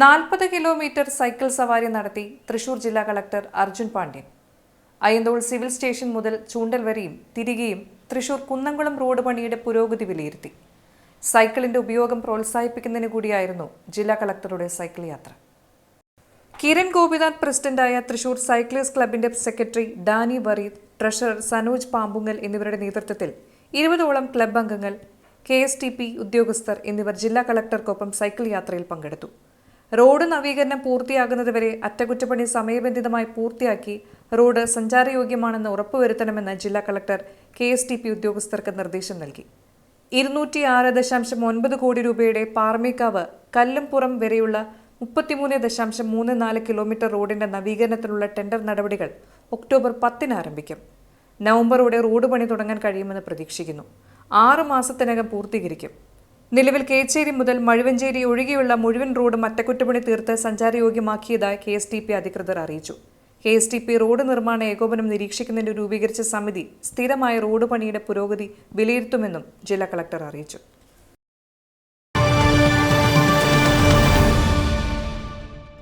നാൽപ്പത് kilometre cycle സവാരി നടത്തി തൃശൂർ ജില്ലാ collector Arjun Pandian. Ayyanthole civil station മുതൽ ചൂണ്ടൽ വരെയും തിരികെയും തൃശൂർ കുന്നംകുളം റോഡ് പണിയുടെ പുരോഗതി വിലയിരുത്തി. സൈക്കിളിന്റെ ഉപയോഗം പ്രോത്സാഹിപ്പിക്കുന്നതിന് കൂടിയായിരുന്നു ജില്ലാ കളക്ടറുടെ സൈക്കിൾ യാത്ര. കിരൺ ഗോപിനാഥ് പ്രസിഡന്റായ തൃശൂർ സൈക്ലിസ്റ്റ് ക്ലബിന്റെ secretary Danny Vareed treasurer Sanoj Pampungal എന്നിവരുടെ നേതൃത്വത്തിൽ ഇരുപതോളം ക്ലബ് അംഗങ്ങൾ കെ ഉദ്യോഗസ്ഥർ എന്നിവർ ജില്ലാ കളക്ടർക്കൊപ്പം സൈക്കിൾ യാത്രയിൽ പങ്കെടുത്തു. റോഡ് നവീകരണം പൂർത്തിയാകുന്നതുവരെ അറ്റകുറ്റപ്പണി സമയബന്ധിതമായി പൂർത്തിയാക്കി റോഡ് സഞ്ചാരയോഗ്യമാണെന്ന് ഉറപ്പുവരുത്തണമെന്ന് ജില്ലാ collector K S T P ഉദ്യോഗസ്ഥർക്ക് നിർദ്ദേശം നൽകി. ഇരുന്നൂറ്റി ആറ് ദശാംശം ഒൻപത് കോടി രൂപയുടെ പാർമേക്കാവ് കല്ലംപുറം വരെയുള്ള മുപ്പത്തിമൂന്ന് ദശാംശം മൂന്ന് നാല് കിലോമീറ്റർ റോഡിന്റെ നവീകരണത്തിനുള്ള ടെൻഡർ നടപടികൾ ഒക്ടോബർ പത്തിന് ആരംഭിക്കും. നവംബറോടെ റോഡ് പണി തുടങ്ങാൻ കഴിയുമെന്ന് പ്രതീക്ഷിക്കുന്നു. ആറ് മാസത്തിനകം പൂർത്തീകരിക്കും. നിലവിൽ കേച്ചേരി മുതൽ മഴുവഞ്ചേരി ഒഴികെയുള്ള മുഴുവൻ റോഡും അറ്റകുറ്റപ്പണി തീർത്ത് സഞ്ചാരയോഗ്യമാക്കിയതായി കെ എസ് ടി പി അധികൃതർ അറിയിച്ചു. K S T P road നിർമ്മാണ ഏകോപനം നിരീക്ഷിക്കുന്നതിന് രൂപീകരിച്ച സമിതി സ്ഥിരമായ റോഡ് പണിയുടെ പുരോഗതി വിലയിരുത്തുമെന്നും ജില്ലാ കളക്ടർ അറിയിച്ചു.